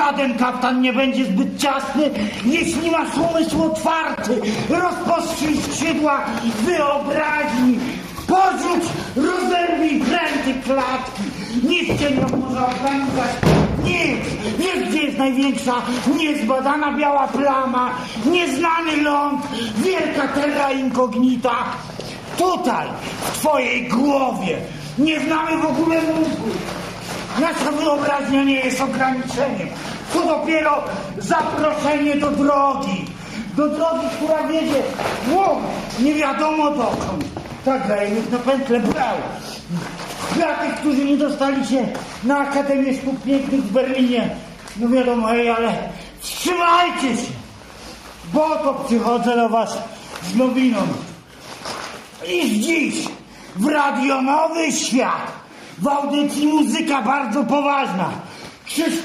Żaden kaftan nie będzie zbyt ciasny, jeśli masz umysł otwarty. Rozpostrzyj skrzydła wyobraźni. Porzuć, rozerwij pręty klatki. Nic cię nie może opętać. Nic. Wiesz, gdzie jest największa, niezbadana biała plama, nieznany ląd, wielka terra incognita? Tutaj, w twojej głowie. Nie znamy w ogóle mózgu. Nasza wyobraźnia nie jest ograniczeniem. To dopiero zaproszenie do drogi. Do drogi, która wiedzie wow, nie wiadomo dokąd. Tak, Grajemnik na pętlę brał. Dla tych, którzy nie dostali się na Akademię Sztuk Pięknych w Berlinie, no wiadomo, hej, ale wstrzymajcie się, bo to przychodzę do was z nowiną. Iż dziś w radionowy świat w audycji muzyka bardzo poważna. Krzysztof